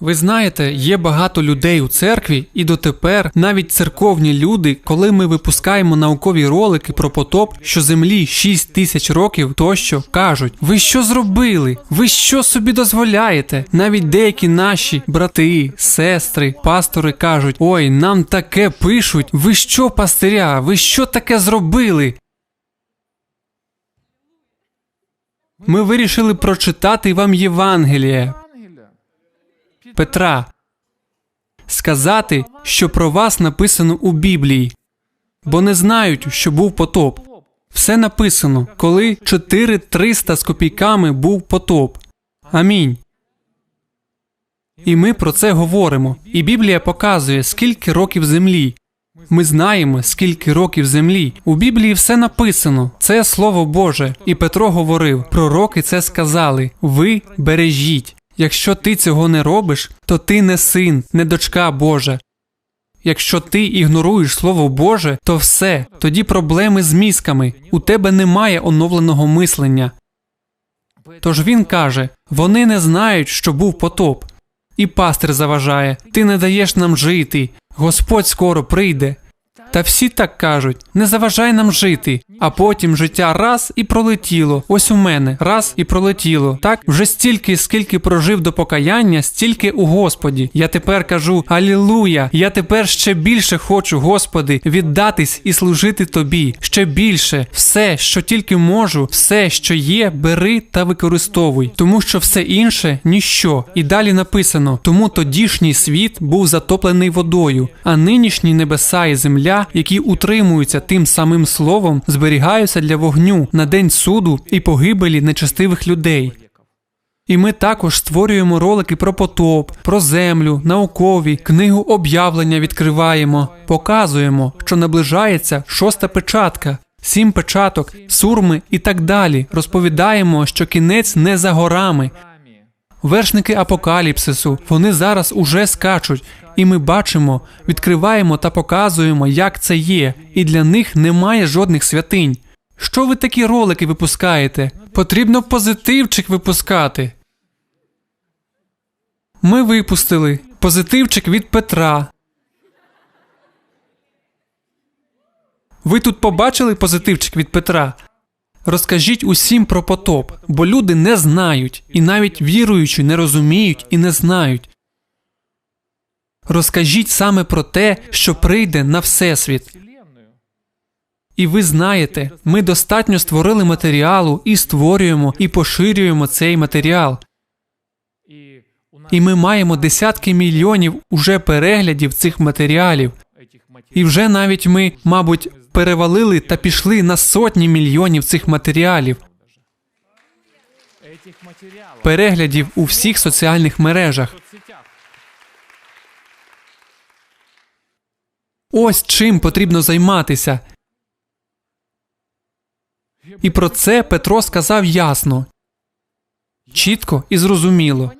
Ви знаєте, є багато людей у церкві, і дотепер навіть церковні люди, коли ми випускаємо наукові ролики про потоп, що землі 6 тисяч років тощо кажуть: ви що зробили? Ви що собі дозволяєте? Навіть деякі наші брати, сестри, пастори кажуть: ой, нам таке пишуть. Ви що, пастиря? Ви що таке зробили? Ми вирішили прочитати вам Євангеліє. Петра сказати, що про вас написано у Біблії, бо не знають, що був потоп. Все написано, коли 4300 з копійками був потоп. Амінь. І ми про це говоримо. І Біблія показує, скільки років землі. Ми знаємо, скільки років землі. У Біблії все написано. Це слово Боже. І Петро говорив: пророки це сказали. Ви бережіть. Якщо ти цього не робиш, то ти не син, не дочка Божа. Якщо ти ігноруєш Слово Боже, то все, тоді проблеми з мізками. У тебе немає оновленого мислення. Тож він каже: вони не знають, що був потоп. І пастир заважає: Ти не даєш нам жити, Господь скоро прийде. Та всі так кажуть: не заважай нам жити, а потім життя раз і пролетіло. Ось у мене раз і пролетіло. Так вже стільки, скільки прожив до покаяння, стільки у Господі. Я тепер кажу Алілуя! Я тепер ще більше хочу, Господи, віддатись і служити Тобі. Ще більше, все, що тільки можу, все, що є, бери та використовуй, тому що все інше ніщо. І далі написано: тому тодішній світ був затоплений водою, а нинішні небеса і земля, які утримуються тим самим словом, зберігаються для вогню на день суду і погибелі нечестивих людей. І ми також створюємо ролики про потоп, про землю, наукові, книгу об'явлення відкриваємо, показуємо, що наближається шоста печатка, сім печаток, сурми і так далі. Розповідаємо, що кінець не за горами. Вершники апокаліпсису, вони зараз уже скачуть, і ми бачимо, відкриваємо та показуємо, як це є, і для них немає жодних святинь. Що ви такі ролики випускаєте? Потрібно позитивчик випускати. Ми випустили позитивчик від Петра. Ви тут побачили позитивчик від Петра? Розкажіть усім про потоп, бо люди не знають, і навіть віруючі не розуміють і не знають. Розкажіть саме про те, що прийде на Всесвіт. І ви знаєте, ми достатньо створили матеріалу і створюємо і поширюємо цей матеріал. І ми маємо десятки мільйонів уже переглядів цих матеріалів. І вже навіть ми, мабуть, перевалили та пішли на сотні мільйонів цих матеріалів, переглядів у всіх соціальних мережах. Ось чим потрібно займатися. І про це Петро сказав ясно, чітко і зрозуміло.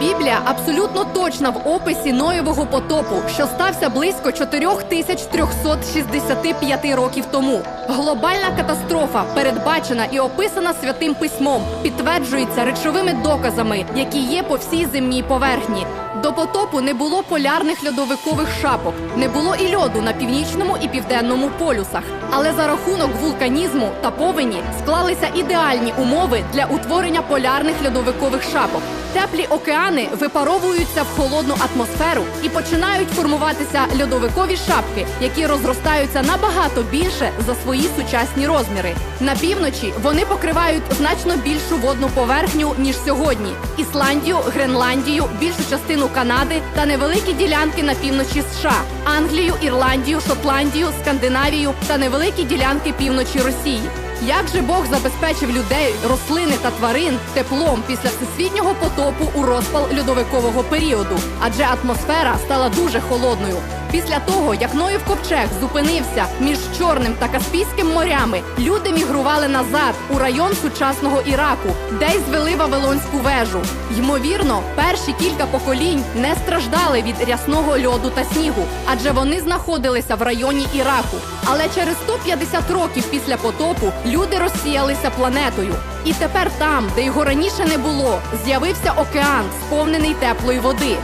Біблія абсолютно точна в описі Ноєвого потопу, що стався близько 4365 років тому. Глобальна катастрофа, передбачена і описана святим письмом, підтверджується речовими доказами, які є по всій земній поверхні. До потопу не було полярних льодовикових шапок, не було і льоду на північному і південному полюсах. Але за рахунок вулканізму та повені склалися ідеальні умови для утворення полярних льодовикових шапок. Теплі океани випаровуються в холодну атмосферу і починають формуватися льодовикові шапки, які розростаються набагато більше за свої сучасні розміри. На півночі вони покривають значно більшу водну поверхню ніж сьогодні: Ісландію, Гренландію, більшу частину Канади та невеликі ділянки на півночі США, Англію, Ірландію, Шотландію, Скандинавію та невеликі ділянки півночі Росії. Як же Бог забезпечив людей, рослини та тварин теплом після всесвітнього потопу у розпал льодовикового періоду? Адже атмосфера стала дуже холодною. Після того, як Ноїв ковчег зупинився між Чорним та Каспійським морями, люди мігрували назад у район сучасного Іраку, де й звели Вавилонську вежу. Ймовірно, перші кілька поколінь не страждали від рясного льоду та снігу, адже вони знаходилися в районі Іраку. Але через 150 років після потопу люди розсіялися планетою. І тепер там, де його раніше не було, з'явився океан, сповнений теплої води.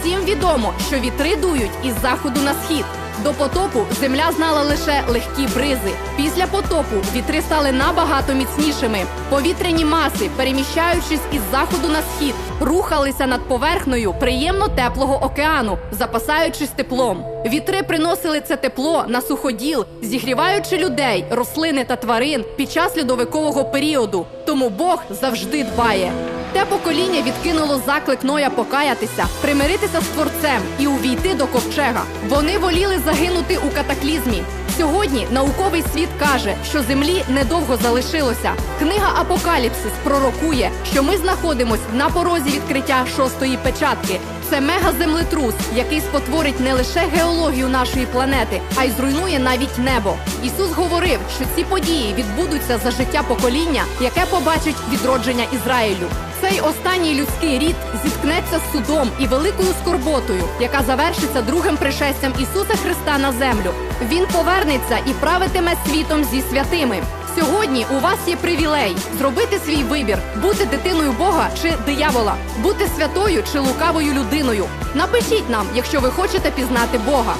Всім відомо, що вітри дують із заходу на схід. До потопу земля знала лише легкі бризи. Після потопу вітри стали набагато міцнішими. Повітряні маси, переміщаючись із заходу на схід, рухалися над поверхнею приємно теплого океану, запасаючись теплом. Вітри приносили це тепло на суходіл, зігріваючи людей, рослини та тварин під час льодовикового періоду. Тому Бог завжди дбає. Те покоління відкинуло заклик Ноя покаятися, примиритися з творцем і увійти до ковчега. Вони воліли загинути у катаклізмі. Сьогодні науковий світ каже, що землі недовго залишилося. Книга Апокаліпсис пророкує, що ми знаходимось на порозі відкриття шостої печатки. Це мегаземлетрус, який спотворить не лише геологію нашої планети, а й зруйнує навіть небо. Ісус говорив, що ці події відбудуться за життя покоління, яке побачить відродження Ізраїлю. Цей останній людський рід зіткнеться з судом і великою скорботою, яка завершиться другим пришестям Ісуса Христа на землю. Він повернеться і правитиме світом зі святими. Сьогодні у вас є привілей зробити свій вибір, бути дитиною Бога чи диявола, бути святою чи лукавою людиною. Напишіть нам, якщо ви хочете пізнати Бога.